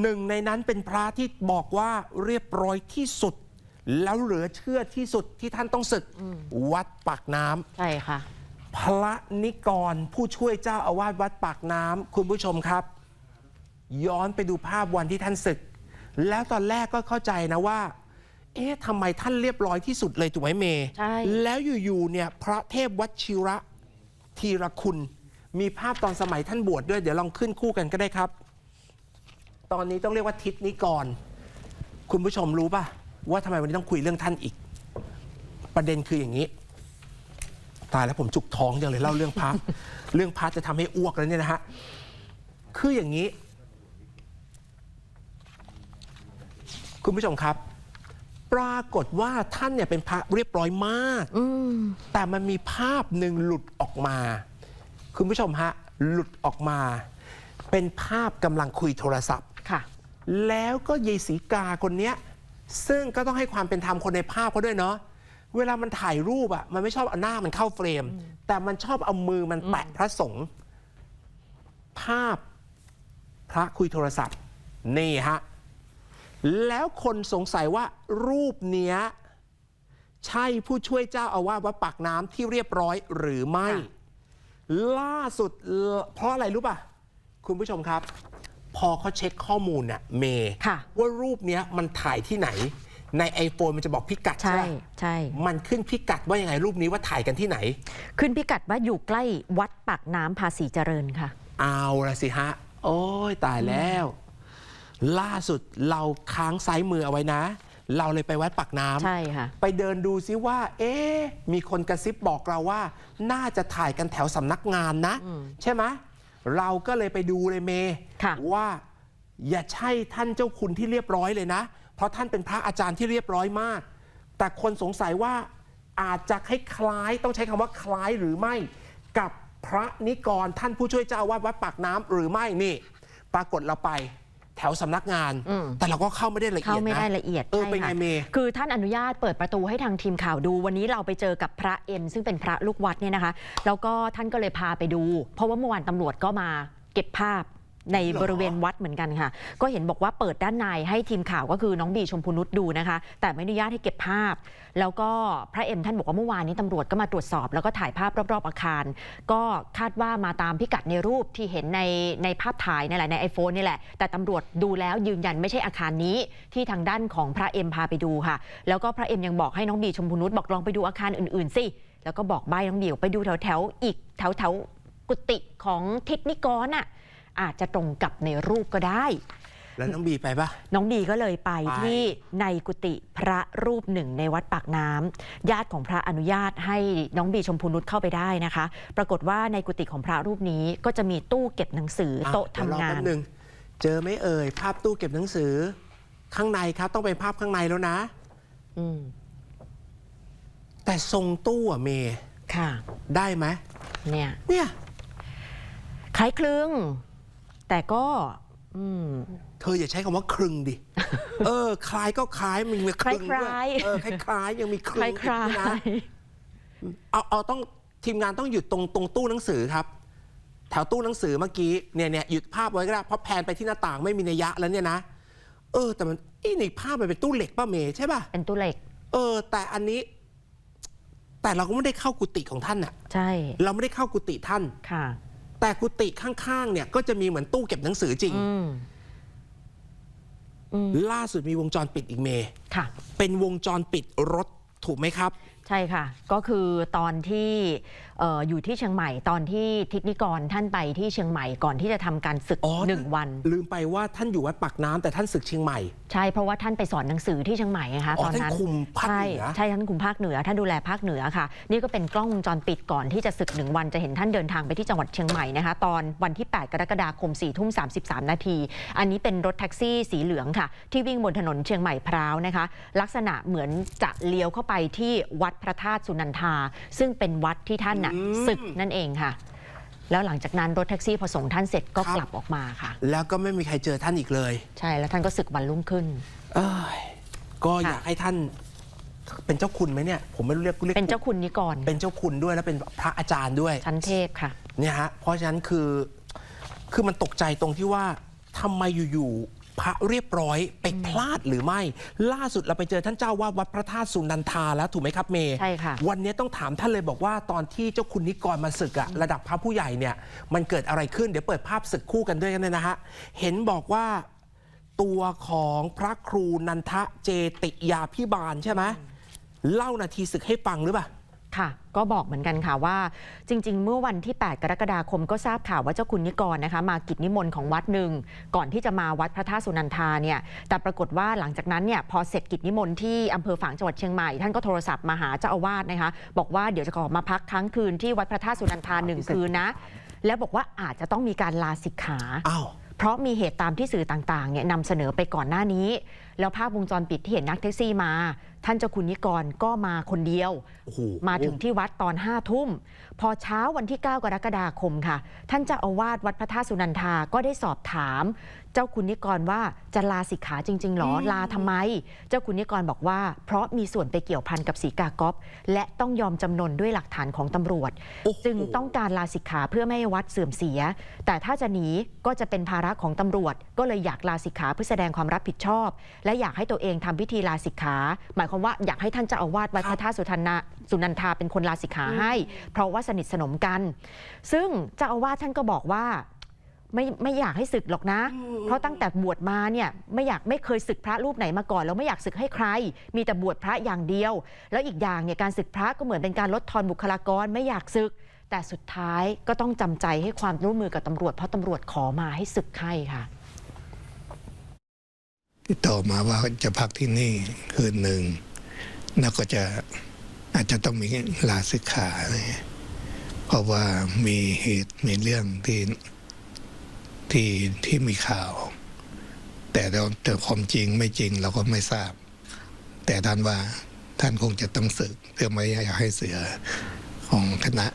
หนึ่งในนั้นเป็นพระที่บอกว่าเรียบร้อยที่สุด แล้วเหลือเชื่อที่สุดที่ท่านต้องศึก วัดปากน้ำใช่ค่ะ พระนิกรผู้ช่วยเจ้าอาวาสวัดปากน้ำคุณผู้ชมครับ ย้อนไปดูภาพวันที่ท่านศึก แล้วตอนแรกก็เข้าใจนะว่า เอ๊ะทำไมท่านเรียบร้อยที่สุดเลยถูกไหมเมย์ใช่ แล้วอยู่ๆเนี่ยพระเทพวัชิระธีรคุณ มีภาพตอนสมัยท่านบวชด้วย เดี๋ยวลองขึ้นคู่กันก็ได้ครับ ตอนนี้ต้องเรียกว่าทิศนิกรคุณผู้ชมรู้ป่ะ ว่าทำไมวันนี้ต้องคุยเรื่องท่านอีก ประเด็นคืออย่างนี้ ตายแล้วผมจุกท้องจังเลยเล่าเรื่องพระ เรื่องพระจะทำให้อ้วกแล้วเนี่ยนะฮะคืออย่างนี้ คุณผู้ชมครับ ปรากฏว่าท่านเนี่ยเป็นพระเรียบร้อยมากอืมแต่มันมีภาพหนึ่งหลุดออกมา คุณผู้ชมฮะ หลุดออกมา เป็นภาพกำลังคุยโทรศัพท์ค่ะ แล้วก็ยายศรีกาคนเนี้ยซึ่งก็ต้องให้ความเป็นธรรมคนในภาพเขาด้วยเนาะเวลามันถ่ายรูปอะมันไม่ชอบเอาหน้ามันเข้าเฟรม แต่มันชอบเอามือมันแตะพระสงฆ์ภาพพระคุยโทรศัพท์ นี่ฮะ แล้วคนสงสัยว่ารูปเนี้ยใช่ผู้ช่วยเจ้าอาวาสวัดปากน้ำที่เรียบร้อยหรือไม่ค่ะล่าสุดเพราะอะไรรู้ป่ะ คุณผู้ชมครับ พอเขาเช็คข้อมูลน่ะเมย์ค่ะว่ารูปเนี้ยมันถ่ายที่ไหน ใน iPhone มันจะบอกพิกัดใช่ใช่ปะใช่ มันขึ้นพิกัดว่ายังไงรูปนี้ว่าถ่ายกันที่ไหน ขึ้นพิกัดว่าอยู่ใกล้วัดปากน้ำภาษีเจริญค่ะ เอาละสิฮะ โอ้ยตายแล้ว ล่าสุดเราค้างซ้ายมือเอาไว้นะ เราเลยไปวัดปากน้ำ ใช่ค่ะ ไปเดินดูซิว่า เอ๊ะมีคนกระซิบบอกเราว่า น่าจะถ่ายกันแถวสำนักงานนะ ใช่ไหม เราก็เลยไปดูเลยเมค่ะ ว่าอย่าใช่ท่านเจ้าคุณที่เรียบร้อยเลยนะ เพราะท่านเป็นพระอาจารย์ที่เรียบร้อยมาก แต่คนสงสัยว่าอาจจะคล้ายๆต้องใช้คำว่าคล้ายหรือไม่ กับพระนิกรท่านผู้ช่วยเจ้าอาวาสวัดปากน้ำหรือไม่นี่ ปรากฏเราไป แถวสำนักงาน อืม แต่เราก็เข้าไม่ได้ละเอีเข้ายดนะไม่ได้ละเอียดเออใช่เป็นไงค่ะเมย์ คือท่านอนุญาตเปิดประตูให้ทางทีมข่าวดู วันนี้เราไปเจอกับพระเอ็ม ซึ่งเป็นพระลูกวัดเนี่ยนะคะ แล้วก็ท่านก็เลยพาไปดู เพราะว่าเมื่อวานตำรวจก็มาเก็บภาพ ในบริเวณวัดเหมือนกันค่ะ ก็เห็นบอกว่าเปิดด้านในให้ทีมข่าวก็คือน้องบีชมพูนุชดูนะคะ แต่ไม่อนุญาตให้เก็บภาพ แล้วก็พระเอ็มท่านบอกว่าเมื่อวานนี้ตำรวจก็มาตรวจสอบ แล้วก็ถ่ายภาพรอบๆอาคาร ก็คาดว่ามาตามพิกัดในรูปที่เห็นในในภาพถ่ายนี่แหละใน iPhone นี่แหละแต่ตำรวจดูแล้วยืนยันไม่ใช่อาคารนี้ที่ทางด้านของพระเอ็มพาไปดูค่ะ แล้วก็พระเอ็มยังบอกให้น้องบีชมพูนุชบอกลองไปดูอาคารอื่นๆสิแล้วก็บอกใบ้น้องบีว่าไปดูแถวๆอีกแถวๆกุฏิของทิศนิกรน่ะ อาจจะตรงกับในรูปก็ได้ แล้วน้องบีไปปะ น้องบีก็เลยไปไป ที่ในกุฏิพระรูปหนึ่งในวัดปากน้ำญาติของพระอนุญาตให้น้องบีชมพูนุชเข้าไปได้นะคะ ปรากฏว่าในกุฏิของพระรูปนี้ก็จะมีตู้เก็บหนังสืออะโต๊ะทำเดี๋ยวรองาแป๊นบนึงเจอไหมเอ่ยภาพตู้เก็บหนังสือ ข้างในครับต้องเป็นภาพข้างในแล้วนะ อืมแต่ทรงตู้อะเมย์ค่ะ ได้ไหมเนี่ย เนี่ย คล้ายคลึง แต่ก็อืมเธออย่าใช้คำว่าครึงดิ เออ คล้ายก็คล้ายมันมีครึงด้วยคล้ายๆเออคล้ายๆยังมีคครึงล้ายคล้าด้วยนะยเอาเอาต้องทีมงานต้องหยุดตรงตรงตู้หนังสือครับ แถวตู้หนังสือเมื่อกี้เนี่ยเนี่ยหยุดภาพไว้ก็ได้เพราะแพนไปที่หน้าต่างไม่มีนัยยะแล้วเนี่ยนะเออ แต่มันไอ้ในภาพมันเป็นตู้เหล็กป่ะเมย์ใช่ป่ะเป็นตู้เหล็ก เออ แต่อันนี้ แต่เราก็ไม่ได้เข้ากุฏิของท่านน่ะ ใช่ เราไม่ได้เข้ากุฏิท่านค่ะ แต่กุฏิข้างๆเนี่ยก็จะมีเหมือนตู้เก็บหนังสือจริงอืมอืมล่าสุดมีวงจรปิดอีกเมย์ค่ะ เป็นวงจรปิดรถถูกไหมครับ ใช่ค่ะ ก็คือตอนที่เอ่ออยู่ที่เชียงใหม่ตอนที่ทิศนิกรท่านไปที่เชียงใหม่ก่อนที่จะทำการศึกอ๋อหนึ่งวัน ลืมไปว่าท่านอยู่วัดปากน้ำแต่ท่านศึกเชียงใหม่ ใช่เพราะว่าท่านไปสอนหนังสือที่เชียงใหม่ไงคะอ๋อตอนนั้นท่านคุมภาคใช่เหนือใช่ท่านคุมภาคเหนือท่านดูแลภาคเหนือค่ะ นี่ก็เป็นกล้องวงจรปิดก่อนที่จะศึกหนึ่งวันจะเห็นท่านเดินทางไปที่จังหวัดเชียงใหม่นะคะตอนวันที่ 8 กรกฎาคม4ี่ทุ่ม33นาที อันนี้เป็นรถแท็กซี่สีเหลืองค่ะ ที่วิ่งบนถนนเชียงใหม่พร้าวนะคะ ลักษณะเหมือนจะเลี้ยวเข้าไปที่วัดพระธาตุสุนันทา ซึ่งเป็นวัดที่ท่านน่ะอืมศึกนั่นเองค่ะ แล้วหลังจากนั้นรถแท็กซี่พอส่งท่านเสร็จก็ครับ กลับออกมาค่ะ แล้วก็ไม่มีใครเจอท่านอีกเลย ใช่แล้วท่านก็ศึกวันรุ่งขึ้น เอ้ยก็ค่ะ อยากให้ท่านเป็นเจ้าคุณไหมเนี่ย ผมไม่รู้เรียกเรียกเป็นเจ้าคุณนิกรเป็นเจ้าคุณด้วยแล้วเป็นพระอาจารย์ด้วย ชั้นเทพค่ะ เนี่ยฮะ เพราะฉะนั้นคือ คือมันตกใจตรงที่ว่าทำไมอยู่ พระเรียบร้อยไปพลาดหรือไม่ ล่าสุดเราไปเจอท่านเจ้าวาดวัดพระธาตุสุนันทาแล้วถูกไหมครับเมย์ใช่ค่ะ วันนี้ต้องถามท่านเลยบอกว่าตอนที่เจ้าคุณนิกรมาศึกอะระดับพระผู้ใหญ่เนี่ย มันเกิดอะไรขึ้นเดี๋ยวเปิดภาพศึกคู่กันด้วยกันเลยนะฮะเห็นบอกว่าตัวของพระครูนันทะเจติยาพิบาลใช่ไหมเล่านาทีศึกให้ฟังหรือเปล่าค่ะ ก็บอกเหมือนกันค่ะว่า จริง ๆ เมื่อวันที่ 8 กรกฎาคมก็ทราบข่าวว่าเจ้าคุณนิกรนะคะ มากิจนิมนต์ของวัดหนึ่งก่อนที่จะมาวัดพระธาตุสุนันทาเนี่ยแต่ปรากฏว่าหลังจากนั้นเนี่ยพอเสร็จกิจนิมนต์ที่อำเภอฝางจังหวัดเชียงใหม่ท่านก็โทรศัพท์มาหาเจ้าอาวาสนะคะ บอกว่าเดี๋ยวจะขอมาพักค้างคืนที่วัดพระธาตุสุนันทาหนึ่งคืนนะแล้วบอกว่าอาจจะต้องมีการลาสิกขาอ้าว เพราะมีเหตุตามที่สื่อต่างๆเนี่ยนำเสนอไปก่อนหน้านี้ แล้วภาพวงจรปิดที่เห็นนักแท็กซี่มา ท่านเจ้าคุณนิกรก็มาคนเดียว โอ้โห มาถึงที่วัดตอนห้าทุ่ม พอเช้าวันที่ 9 กรกฎาคมค่ะ ท่านเจ้าอาวาสวัดพระธาตุสุนันทาก็ได้สอบถาม เจ้าคุณนิกรว่าจะลาสิกขาจริง ๆหรอลาทำไม เจ้าคุณนิกรบอกว่า เพราะมีส่วนไปเกี่ยวพันกับสีกากอฟและต้องยอมจำนนด้วยหลักฐานของตำรวจโอ้โหจึงต้องการลาสิกขาเพื่อไม่ให้วัดเสื่อมเสีย แต่ถ้าจะหนีก็จะเป็นภาระของตำรวจ ก็เลยอยากลาสิกขาเพื่อแสดงความรับผิดชอบ และอยากให้ตัวเองทำพิธีลาสิกขา หมายความว่าอยากให้ท่านเจ้าอาวาสวัดพระธาตุสุทันนาสุนันทาเป็นคนลาสิกขาให้ เพราะว่าสนิทสนมกัน ซึ่งเจ้าอาวาสท่านก็บอกว่า ไม่ไม่อยากให้ศึกหรอกนะ เพราะตั้งแต่บวชมาเนี่ยไม่อยากไม่เคยศึกพระรูปไหนมาก่อนแล้วไม่อยากศึกให้ใคร มีแต่บวชพระอย่างเดียว แล้วอีกอย่างเนี่ยการศึกพระก็เหมือนเป็นการลดทอนบุคลากรไม่อยากศึก แต่สุดท้ายก็ต้องจำใจให้ความร่วมมือกับตำรวจ เพราะตำรวจขอมาให้ศึกให้ค่ะ ติดต่อมาว่าจะพักที่นี่คืนหนึ่งแล้วก็จะอาจจะต้องมีลาสิกขาอะไรเงี้ยเพราะว่ามีเหตุมีเรื่องที่ ที่ที่มีข่าว แต่เราแต่ความจริงไม่จริงเราก็ไม่ทราบ แต่ท่านว่าท่านคงจะต้องศึกเพื่อไม่อยากให้เสือของคณะ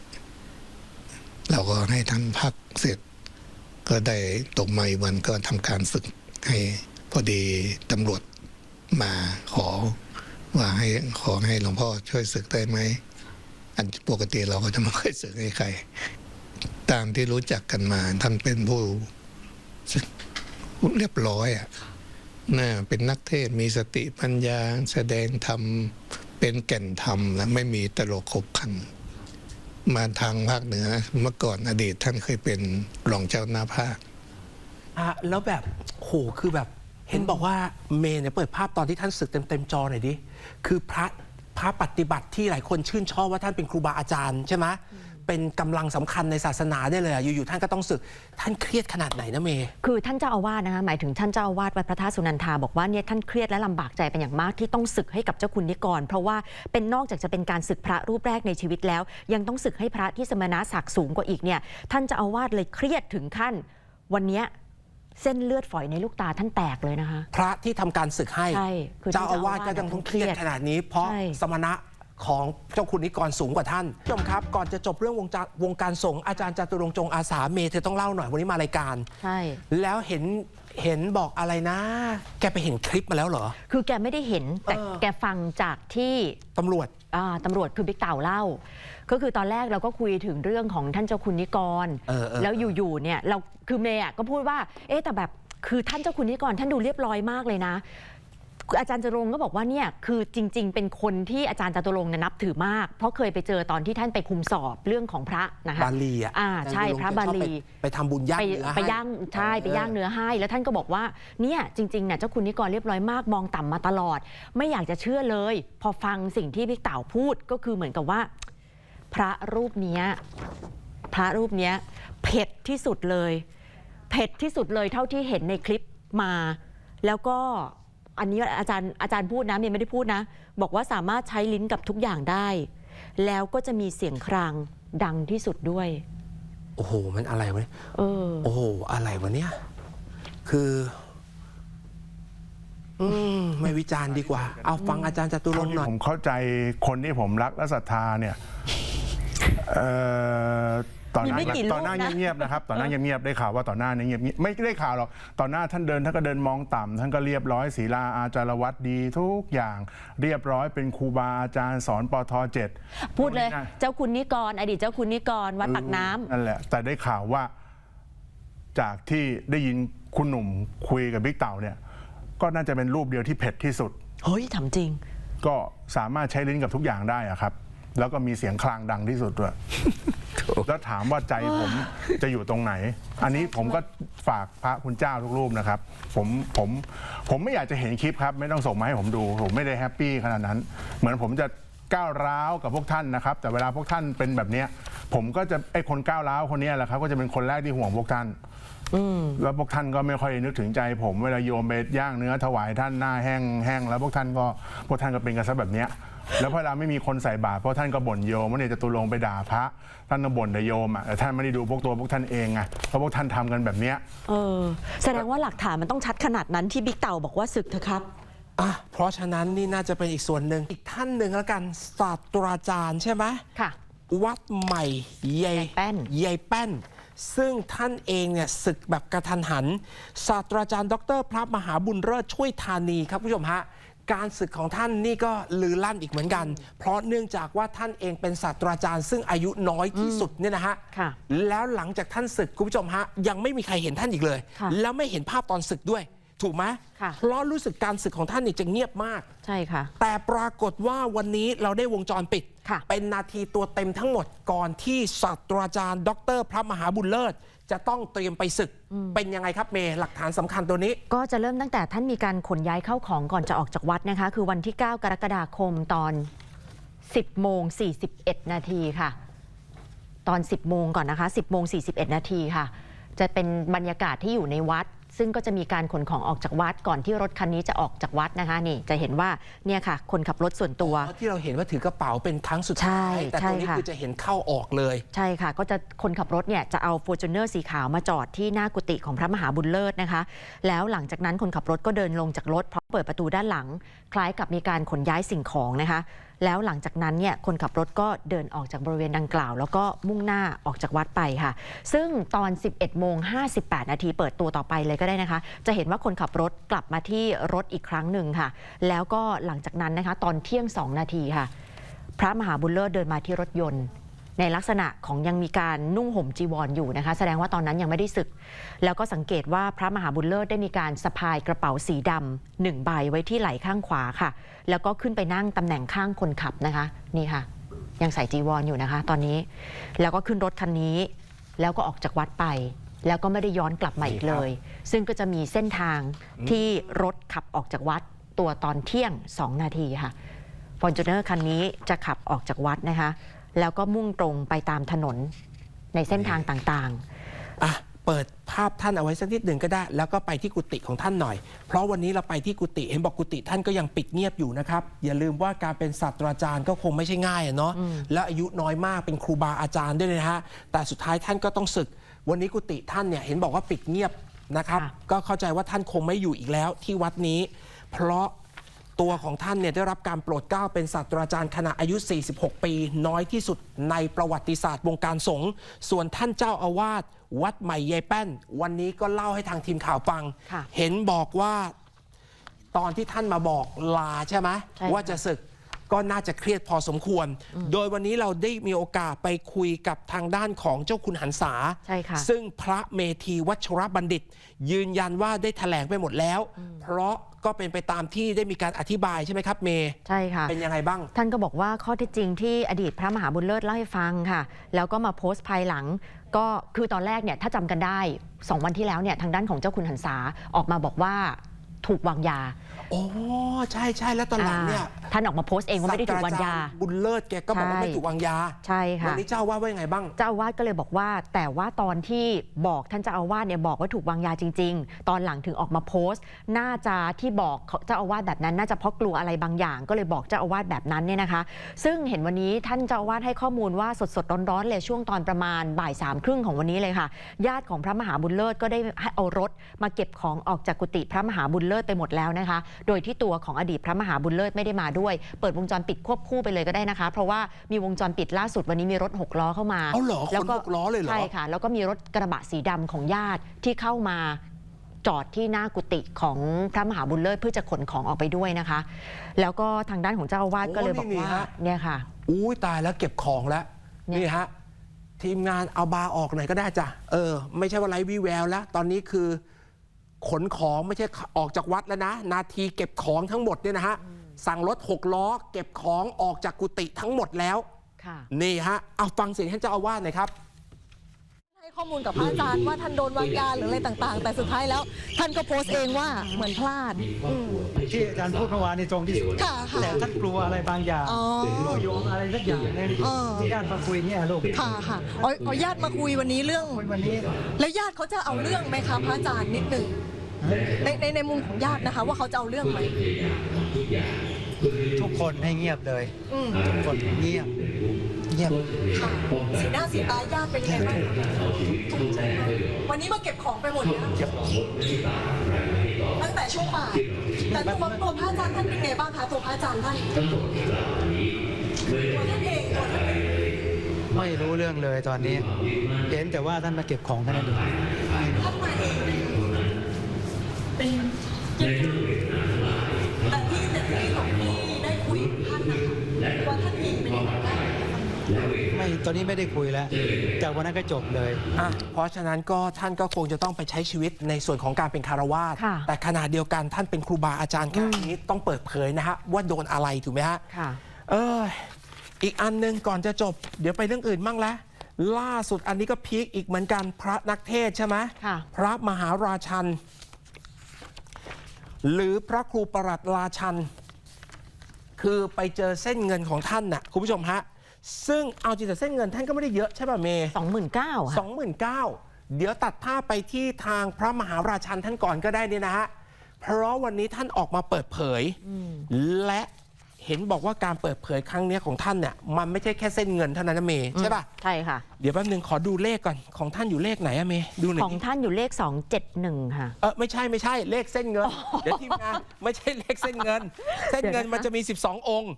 เราก็ให้ท่านพักเสร็จ ก็ได้ตกมาอีกวันก็ทำการศึกให้พอดีตำรวจมาขอว่าให้ขอให้หลวงพ่อช่วยศึกได้ไหม อันปกติเราก็จะไม่ค่อยศึกให้ใคร ตามที่รู้จักกันมาท่านเป็นผู้ เรียบร้อยอะน่าเป็นนักเทศน์มีสติปัญญาแสดงธรรมเป็นแก่นธรรมและไม่มีตลกขบขัน มาทางภาคเหนือ เมื่อก่อนอดีตท่านเคยเป็นรองเจ้าหน้าภาคอะแล้วแบบโหคือแบบเห็นบอกว่าเมย์เนี่ยเปิดภาพตอนที่ท่านศึกเต็มเต็มๆจอหน่อยดิ คือพระพระปฏิบัติที่หลายคนชื่นชอบว่าท่านเป็นครูบาอาจารย์ใช่ไหม เป็นกำลังสำคัญในศาสนาได้เลยอะอยู่ๆท่านก็ต้องศึก ท่านเครียดขนาดไหนนะเมย์คือท่านเจ้าอาวาสนะคะหมายถึงท่านเจ้าอาวาสวัดพระธาตุสุนันทาบอกว่าเนี่ยท่านเครียดและลำบากใจเป็นอย่างมากที่ต้องศึกให้กับเจ้าคุณนิกร เพราะว่าเป็นนอกจากจะเป็นการศึกพระรูปแรกในชีวิตแล้ว ยังต้องศึกให้พระที่สมณศักดิ์สูงกว่าอีกเนี่ยท่านเจ้าอาวาสเลยเครียดถึงขั้นวันเนี้ยเส้นเลือดฝอยในลูกตาท่านแตกเลยนะคะ พระที่ทำการศึกให้ใช่คือเจ้าอาวาสก็ยังต้องเครียดขนาดนี้ เพราะใช่สมณะ ของเจ้าคุณนิกรสูงกว่าท่านผู้ชมครับ ก่อนจะจบเรื่องวงการวงการสงฆ์อาจารย์จตุรงค์จงอาสาเมย์เธอต้องเล่าหน่อยวันนี้มารายการ ใช่ แล้วเห็นเห็นบอกอะไรนะ แกไปเห็นคลิปมาแล้วเหรอ คือแกไม่ได้เห็นแต่เออ แกฟังจากที่ตำรวจ อ่าตำรวจคือบิ๊กเต่าเล่า ก็คือตอนแรกเราก็คุยถึงเรื่องของท่านเจ้าคุณนิกร เออเออ แล้วอยู่ๆเนี่ยเราคือเมย์อะก็พูดว่า เอ๊ะแต่แบบคือท่านเจ้าคุณนิกรท่านดูเรียบร้อยมากเลยนะคื ออาจารย์จรงค์ก็บอกว่าเนี่ยคือจริง ๆ เป็นคนที่อาจารย์จตุรงค์เนี่ยนับถือมาก เพราะเคยไปเจอตอนที่ท่านไปคุมสอบเรื่องของพระนะคะบาลีอะอ่าใช่อจย์พระจงบาชอลีไปไปทำบุญย่างไปเนื้อไปให้ ย่างใช่ไปย่างเนื้อให้แล้วท่านก็บอกว่าเนี่ยจริงๆเนี่ยเจ้าคุณนิกรเรียบร้อยมากมองต่ำมาตลอด ไม่อยากจะเชื่อเลย พอฟังสิ่งที่พี่เต่าพูดก็คือเหมือนกับว่า พระรูปเนี้ยพระรูปเนี้ยเผ็ดที่สุดเลย เผ็ดที่สุดเลยเท่าที่เห็นในคลิปมา แล้วก็ อันนี้อาจารย์อาจารย์พูดนะเมียไม่ได้พูดนะ บอกว่าสามารถใช้ลิ้นกับทุกอย่างได้ แล้วก็จะมีเสียงครางดังที่สุดด้วย โอ้โห มันอะไรวะเนี่ยเออ โอ้โห อะไรวะเนี่ย คือ อืมไม่วิจารณ์ดีกว่า เอาฟังอาจารย์จตุรงค์หน่อย ผมเข้าใจคนที่ผมรักและศรัทธาเนี่ยเอ่อ ตอนหมีน้าไม่กี่รูปนะตอนหน้าเงียบๆนะครับตอนหน้าเงียบๆได้ข่าวว่าตอนหน้านี้เงียบๆไม่ได้ข่าวหรอกตอนหน้าท่านเดินท่านก็เดินมองต่ำท่านก็เรียบร้อยศีลาอาจารวัตรดีทุกอย่าง เรียบร้อยเป็นครูบาอาจารย์สอนปทเจ็ด พูดเลยนะเจ้าคุณนิกร อดีตเจ้าคุณนิกร วัดปากน้ำ นั่นแหละ แต่ได้ข่าวว่าจากที่ได้ยินคุณหนุ่มคุยกับบิ๊กเต่าเนี่ย ก็น่าจะเป็นรูปเดียวที่เผ็ดที่สุด เฮ้ยทำจริง ก็สามารถใช้ลิ้นกับทุกอย่างได้อะครับ แล้วก็มีเสียงคลางดังที่สุดด้วยแล้วถามว่าใจผมจะอยู่ตรงไหน อันนี้ผมก็ฝากพระคุณเจ้าทุกรูปนะครับ ผมผมผมไม่อยากจะเห็นคลิปครับ ไม่ต้องส่งมาให้ผมดู ผมไม่ได้แฮปปี้ขนาดนั้น เหมือนผมจะก้าวร้าวกับพวกท่านนะครับ แต่เวลาพวกท่านเป็นแบบเนี้ยผมก็จะไอ้คนก้าวร้าวคนเนี้ยแหละครับ ก็จะเป็นคนแรกที่ห่วงพวกท่านแล้วพวกท่านก็ไม่ค่อยนึกถึงใจ ผมเวลาโยมไปย่างเนื้อถวายท่านหน้าแห้งแห้งแล้วพวกท่านก็พวกท่านก็เป็นกันซะแบบเนี้ย แล้วพอเวลาไม่มีคนใส่บาตรเพราะท่านก็บ่นโยมว่าเนี่ยจะตุลงค์ไปด่าพระท่านก็บ่นแต่โยมอะแต่ท่านไม่ได้ดูพวกตัวพวกท่านเองไงเพราะพวกท่านทำกันแบบเนี้ย เออ แสดงว่าหลักฐานมันต้องชัดขนาดนั้นที่บิ๊กเต่าบอกว่าศึกเถอะครับ อะเพราะฉะนั้นนี่น่าจะเป็นอีกส่วนหนึ่งอีกท่านหนึ่งแล้วกันศาสตราจารย์ใช่ไหมค่ะ วัดใหม่ยายยายแป้น ยายแป้น ซึ่งท่านเองเนี่ยศึกแบบกระทันหัน ศาสตราจารย์ดร พระมหาบุญเลิศช่วยธานีครับผู้ชมฮะ การศึกของท่านนี่ก็ลือลั่นอีกเหมือนกัน เพราะเนื่องจากว่าท่านเองเป็นศาสตราจารย์ ซึ่งอายุน้อยที่สุดเนี่ยนะฮะ ค่ะแล้วหลังจากท่านศึกคุณผู้ชมฮะ ยังไม่มีใครเห็นท่านอีกเลย ค่ะแล้วไม่เห็นภาพตอนศึกด้วย ถูกไหมค่ะ เพราะรู้สึกการศึกของท่านเนี่ยจะเงียบมาก ใช่ค่ะ แต่ปรากฏว่าวันนี้เราได้วงจรปิด ค่ะเป็นนาทีตัวเต็มทั้งหมดก่อนที่ศาสตราจารย์ ดร พระมหาบุญเลิศ จะต้องเตรียมไปศึก เป็นยังไงครับเมย์หลักฐานสำคัญตัวนี้ ก็จะเริ่มตั้งแต่ท่านมีการขนย้ายเข้าของก่อนจะออกจากวัดนะคะ คือวันที่ 9 กรกฎาคมตอน 10โมง41 นาทีค่ะ ตอน 10โมงก่อนนะคะ 10โมง41 นาทีค่ะ จะเป็นบรรยากาศที่อยู่ในวัด ซึ่งก็จะมีการขนของออกจากวัดก่อนที่รถคันนี้จะออกจากวัดนะคะนี่จะเห็นว่าเนี่ยค่ะ คนขับรถส่วนตัว ที่เราเห็นว่าถือกระเป๋าเป็นครั้งสุดท้ายใช่แต่ตัวนี้ใช่ค่ะคือจะเห็นเข้าออกเลย ใช่ค่ะ ก็จะคนขับรถเนี่ยจะเอา f o r t u n e r สีขาวมาจอดที่หน้ากุฏิของพระมหาบุญเลิศนะคะ แล้วหลังจากนั้นคนขับรถก็เดินลงจากรถพร้อมเปิดประตูด้านหลัง คล้ายกับมีการขนย้ายสิ่งของนะคะ แล้วหลังจากนั้นเนี่ยคนขับรถก็เดินออกจากบริเวณดังกล่าว แล้วก็มุ่งหน้าออกจากวัดไปค่ะ ซึ่งตอน 11โมง58 นาทีเปิดตัวต่อไปเลยก็ได้นะคะ จะเห็นว่าคนขับรถกลับมาที่รถอีกครั้งหนึ่งค่ะ แล้วก็หลังจากนั้นนะคะ ตอนเที่ยง 2 นาทีค่ะ พระมหาบุญเลิศเดินมาที่รถยนต์ ในลักษณะของยังมีการนุ่งห่มจีวรอยู่นะคะ แสดงว่าตอนนั้นยังไม่ได้ศึก แล้วก็สังเกตว่าพระมหาบุญเลิศได้มีการสะพายกระเป๋าสีดำหนึ่งใบไว้ที่ไหล่ข้างขวาค่ะ แล้วก็ขึ้นไปนั่งตำแหน่งข้างคนขับนะคะ นี่ค่ะ ยังใส่จีวรอยู่นะคะ ตอนนี้ แล้วก็ขึ้นรถคันนี้ แล้วก็ออกจากวัดไป แล้วก็ไม่ได้ย้อนกลับมาอีกเลย ซึ่งก็จะมีเส้นทางที่รถขับออกจากวัดตัวตอนเที่ยง 2 นาทีค่ะฟอร์จูเนอร์คันนี้จะขับออกจากวัดนะคะ แล้วก็มุ่งตรงไปตามถนนในเส้นทางต่างอะเปิดภาพท่านเอาไว้สักนิดหนึ่งก็ได้ แล้วก็ไปที่กุฏิของท่านหน่อย เพราะวันนี้เราไปที่กุฏิเห็นบอกกุฏิท่านก็ยังปิดเงียบอยู่นะครับ อย่าลืมว่าการเป็นศาสตราจารย์ก็คงไม่ใช่ง่ายอะเนาะแล้วอายุน้อยมากเป็นครูบาอาจารย์ด้วยนะฮะแต่สุดท้ายท่านก็ต้องศึก วันนี้กุฏิท่านเนี่ยเห็นบอกว่าปิดเงียบนะครับค่ะก็เข้าใจว่าท่านคงไม่อยู่อีกแล้วที่วัดนี้ เพราะ ตัวของท่านเนี่ยได้รับการโปรดเกล้าเป็นศาสตราจารย์ขณะอายุ 46 ปี น้อยที่สุดในประวัติศาสตร์วงการสงฆ์ส่วนท่านเจ้าอาวาสวัดใหม่ยายแป้น วันนี้ก็เล่าให้ทางทีมข่าวฟังค่ะเห็นบอกว่า ตอนที่ท่านมาบอกลาใช่ไหมใช่ค่ะ ว่าจะศึก ก็น่าจะเครียดพอสมควร โดยวันนี้เราได้มีโอกาสไปคุยกับทางด้านของเจ้าคุณหันษา ใช่ค่ะ ซึ่งพระเมธีวัชรบัณฑิต ยืนยันว่าได้แถลงไปหมดแล้ว เพราะก็เป็นไปตามที่ได้มีการอธิบายใช่ไหมครับเมย์ๆใช่ค่ะ เป็นยังไงบ้าง ท่านก็บอกว่าข้อเท็จจริงที่อดีตพระมหาบุญเลิศเล่าให้ฟังค่ะ แล้วก็มาโพสต์ภายหลัง ก็คือตอนแรกเนี่ยถ้าจำกันได้2วันที่แล้วเนี่ยทางด้านของเจ้าคุณหันษาออกมาบอกว่าถูกวางยา โอ้ใช่ใช่แล้วตอนหลังเนี่ยอ่าท่านออกมาโพสต์เองว่าไม่ได้ถูกวางยาศสตรจรย์บุญเลิศแกก็บอกว่าใช่ไม่ถูกวางยา ใช่วัค่ะนี้เจ้าว่าว่ายังไงบ้าง เจ้าอาวาสก็เลยบอกว่า แต่ว่าตอนที่บอกท่านเจ้าอาวาสเนี่ยบอกว่าถูกวางยาจริง ๆ ตอนหลังถึงออกมาโพสต์ น่าจะที่บอกเจ้าอาวาสแบบนั้น น่าจะเพราะกลัวอะไรบางอย่าง ก็เลยบอกเจ้าอาวาสแบบนั้นเนี่ยนะคะ ซึ่งเห็นวันนี้ท่านเจ้าอาวาสให้ข้อมูลว่าสดๆร้อนๆเลยช่วงตอนประมาณบ่ายสามครึ่งของวันนี้เลยค่ะ ญาติของพระมหาบุญเลิศก็ได้ให้เอารถมาเก็บของออกจากกุฏิพระมหาบุญเลิศไปหมดแล้วนะคะโดยที่ตัวของอดีตพระมหาบุญเลิศไม่ได้มาด้วย เปิดวงจรปิดควบคู่ไปเลยก็ได้นะคะ เพราะว่ามีวงจรปิดล่าสุดวันนี้มีรถหกล้อเข้ามาเอาเหรอแล้วคนหกล้อเลยเหรอใช่ค่ะ แล้วก็มีรถกระบะสีดำของญาติที่เข้ามาจอดที่หน้ากุฏิของพระมหาบุญเลิศเพื่อจะขนของออกไปด้วยนะคะ แล้วก็ทางด้านของเจ้าอาวาสก็เลยบอกว่าเนี่ยค่ะอุ้ยตายแล้วเก็บของแล้วเนี่ยนี่ฮะทีมงานเอาบาร์ออกหน่อยก็ได้จ้ะเออ ไม่ใช่ว่าไร้วี่แววแล้ว ตอนนี้คือ ขนของไม่ใช่ออกจากวัดแล้วนะ นาทีเก็บของทั้งหมดเนี่ยนะฮะสั่งรถหกล้อ เก็บของออกจากกุฏิทั้งหมดแล้วค่ะนี่ฮะเอาฟังเสียงท่านเจ้าอาวาสหน่อยครับให้ ข้อมูลกับพระอาจารย์ว่าท่านโดนวางยาหรืออะไรต่าง ๆ แต่สุดท้ายแล้ว ท่านก็โพสต์เองว่าเหมือนพลาดอืม ที่อาจารย์พูดเมื่อวานนี่ตรงที่สุดค่ะค่ะแต่ท่านกลัวอะไรบางอย่างอ๋อโยงอะไรสักอย่างหนึงเออ ที่ญาติมาคุยเนี่ยลูกค่ะค่ะเอาเอาญาติมาคุยวันนี้เรื่องคุยวันนี้แล้วญาติเขาจะเอาเรื่องไหมคะพระอาจารย์นิดหนึ่งในในในมุมของญาตินะคะ ว่าเขาจะเอาเรื่องไหมทุกคนให้เงียบเลย อืม ทุกคนเงียบ เงียบค่ะสีหน้าสีตาญาติเป็นยังไงบ้างวันนี้มาเก็บของไปหมดแล้วเก็บตั้งแต่ช่วงบ่ายแต่ตัวตัวพระอาจารย์ท่านเป็นไงบ้างคะตัวพระอาจารย์ท่านตัวท่านเองตัวท่านเองไม่รู้เรื่องเลยตอนนี้ เห็นแต่ว่าท่านมาเก็บของแค่นั้นเองท่านมาเองเป็นแต่ที่แต่ที่หลวงพี่ได้คุยกับท่านนะคะว่าท่านเองเป็นยังไงบ้าง ไม่ตอนนี้ไม่ได้คุยแล้ว จากวันนั้นก็จบเลย อะเพราะฉะนั้นก็ท่านก็คงจะต้องไปใช้ชีวิตในส่วนของการเป็นคารวาสค่ะ แต่ขณะเดียวกันท่านเป็นครูบาอาจารย์ขนาดนี้ต้องเปิดเผยนะฮะว่าโดนอะไรถูกไหมฮะ ค่ะ เอออีกอันหนึ่งก่อนจะจบ เดี๋ยวไปเรื่องอื่นบ้างแล้วล่าสุดอันนี้ก็พีคอีกเหมือนกันพระนักเทศน์ใช่ไหมค่ะ พระมหาราชัน หรือพระครูประหลัดราชัน คือไปเจอเส้นเงินของท่านน่ะคุณผู้ชมฮะ ซึ่งเอาจริงแต่เส้นเงินท่านก็ไม่ได้เยอะใช่ป่ะเมย์29,000ค่ะสองหมื่นเก้าเดี๋ยวตัดภาพไปที่ทางพระมหาราชันท่านก่อนก็ได้เนี่ยนะฮะ เพราะวันนี้ท่านออกมาเปิดเผย และเห็นบอกว่าการเปิดเผยครั้งเนี้ยของท่านเนี่ยมันไม่ใช่แค่เส้นเงินเท่านั้นนะเมย์ใช่ป่ะใช่ค่ะ เดี๋ยวแป๊บนึงขอดูเลขก่อนของท่านอยู่เลขไหนอะเมย์ดูหน่อยของดิท่านอยู่เลข 271 ค่ะ เออไม่ใช่ไม่ใช่เลขเส้นเงิน เดี๋ยวทีมงานไม่ใช่เลขเส้นเงิน เส้นเงินเดี๋ยวนะคะมันจะมี 12 องค์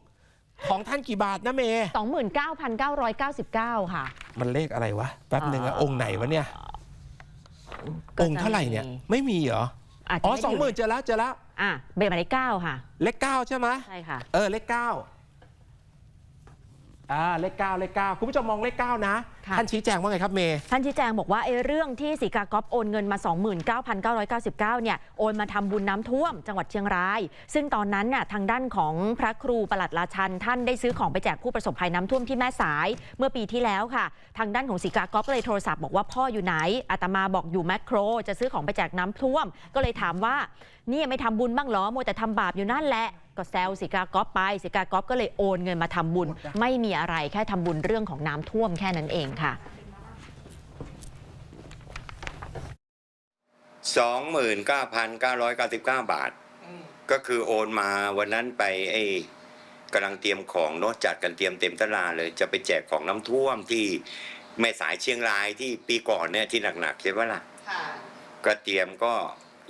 ของท่านกี่บาทนะเมย์29,999 ค่ะ มันเลขอะไรวะแป๊บนึงอะอ่าองค์ไหนวะเนี่ย ก็องค์เท่าไหร่เนี่ยไม่มีเหรอ อาจจะอ๋อไม่ได้สองหมื่นเจอแล้วเจอแล้วอะเบรหมายเลข9ค่ะ เลขเก้าใช่ไหมใช่ค่ะ เออเลขเก้าอ่าเลขเก้าเลขเก้าคุณผู้ชมมองเลขเก้านะค่ะ ท่านชี้แจงว่าไงครับเมย์ท่านชี้แจงบอกว่าไอ้เรื่องที่สีกากอฟโอนเงินมา 29,999 เนี่ยโอนมาทำบุญน้ำท่วมจังหวัดเชียงราย ซึ่งตอนนั้นน่ะทางด้านของพระครูประหลัดราชัน ท่านได้ซื้อของไปแจกผู้ประสบภัยน้ำท่วมที่แม่สาย เมื่อปีที่แล้วค่ะ ทางด้านของสีกากอฟก็เลยโทรศัพท์บอกว่าพ่ออยู่ไหนอาตมาบอกอยู่แมคโคร จะซื้อของไปแจกน้ำท่วม ก็เลยถามว่านี่ไม่ทำบุญบ้างเหรอมัวแต่ทำบาปอยู่นั่นแหละก็แซวสิกากอฟไปสิกากอฟก็เลยโอนเงินมาทำบุญ ไม่มีอะไรแค่ทำบุญเรื่องของน้ำท่วมแค่นั้นเองค่ะสองหมื่นเก้าพันเก้าร้อยเก้าสิบเก้าบาท ก็คือโอนมาวันนั้นไปไอ้กำลังเตรียมของเนอะจัดกันเตรียมเต็มตลาดเลย จะไปแจกของน้ำท่วมที่แม่สายเชียงรายที่ปีก่อนเนี่ยที่หนักๆใช่ปะล่ะก็เตรียมก็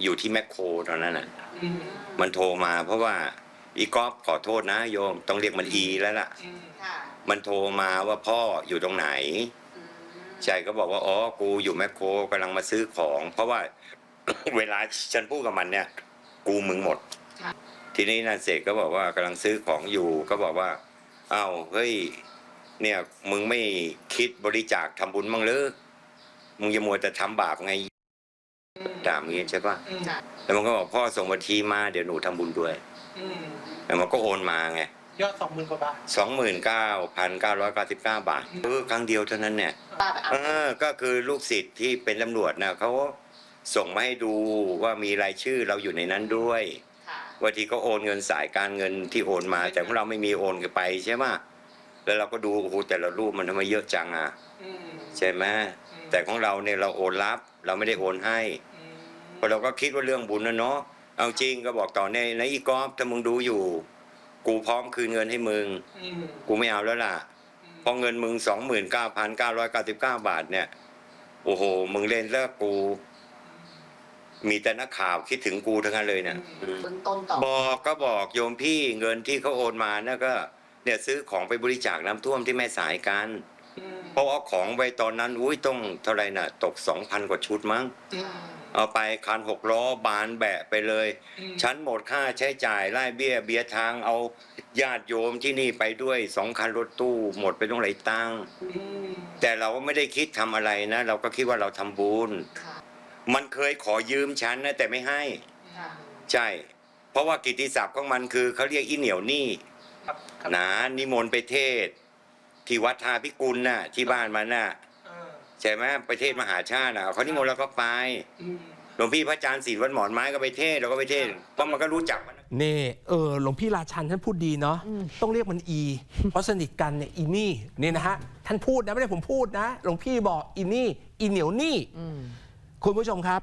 อยู่ที่แมคโครตอนนั้นอะ มันโทรมาเพราะว่าอีกอฟขอโทษนะโยม ต้องเรียกมันอีแล้วล่ะ มันโทรมาว่าพ่ออยู่ตรงไหนใจก็บอกว่าอ๋อกูอยู่แมคโครกำลังมาซื้อของ เพราะว่าเวลาฉันพูดกับมันเนี่ย กูมึงหมด ทีนี้นันเสกก็บอกว่ากำลังซื้อของอยู่ ก็บอกว่าอ้าวเฮ้ยเนี่ยมึงไม่คิดบริจาคทำบุญบ้างเลยมึงอย่ามัวแต่ทำบาปไงด่ามึงอย่างนี้ใช่ปะแล้วมันก็บอกพ่อส่งบัญชีมาเดี๋ยวหนูทำบุญด้วยแล้วมันก็โอนมาไง ยอดสองหมื่นกว่าบาทสองหมื่นเก้าพันเก้าร้อยเก้าสิบเก้าบาทเออครั้งเดียวเท่านั้นเนี่ยเออก็คือลูกศิษย์ที่เป็นตำรวจนะเขาส่งมาให้ดูว่ามีรายชื่อเราอยู่ในนั้นด้วยว่าที่เขาโอนเงินสายการเงินที่โอนมา แต่ของเราไม่มีโอนกันไปใช่ไหมแล้วเราก็ดูโอ้โหแต่ละรูปมันทำไมเยอะจังอะใช่ไหมแต่ของเราเนี่ยเราโอนรับ เราไม่ได้โอนให้เพราะเราก็คิดว่าเรื่องบุญนะเนาะเอาจริงก็บอกต่อในในอีกอฟถ้ามึงดูอยู่ กูพร้อมคืนเงินให้มึง กูไม่เอาแล้วล่ะเพราะเงินมึงสองหมื่นเก้าพันเก้าร้อยเก้าสิบเก้าบาทเนี่ย โอ้โห มึงเล่นแล้วกู มีแต่นักข่าวคิดถึงกูทั้งนั้นเลยเนี่ยบอกก็บอกโยมพี่เงินที่เขาโอนมานะก็ เนี่ยซื้อของไปบริจาคน้ำท่วมที่แม่สายกันเพราะเอาของไปตอนนั้น อุ้ยต้องเท่าไหร่น่ะ ตกสองพันกว่าชุดมั้ง เอาไปคันหกล้อบานแบะไปเลย ฉันหมดค่าใช้จ่ายไล่เบี้ย เบียร์ทางเอาญาติโยมที่นี่ไปด้วยสองคันรถตู้หมดไปต้องหลายตังค์แต่เราก็ไม่ได้คิดทำอะไรนะ เราก็คิดว่าเราทำบุญมันเคยขอยืมฉันนะแต่ไม่ให้ใช่ เพราะว่ากิตติศัพท์ของมันคือเขาเรียกอีเหนียวหนี้นะนิมนต์ไปเทศ ที่วัดทาพิกุลน่ะที่บ้านมันน่ะ ใช่ไหมไปเทศมหาชาติอะเขานิมนต์เราก็ไปหลวงพี่พระอาจารย์ศิลวัดหมอนไม้ก็ไปเทศเราก็ไปเทศเพราะมันก็รู้จักมัน นี่เออหลวงพี่ราชันท่านพูดดีเนาะต้องเรียกมันอี เพราะสนิทกันเนี่ยอีนี่นี่นะฮะท่านพูดนะไม่ได้ผมพูดนะหลวงพี่บอกอีนี่อีเหนียวนี่คุณผู้ชมครับ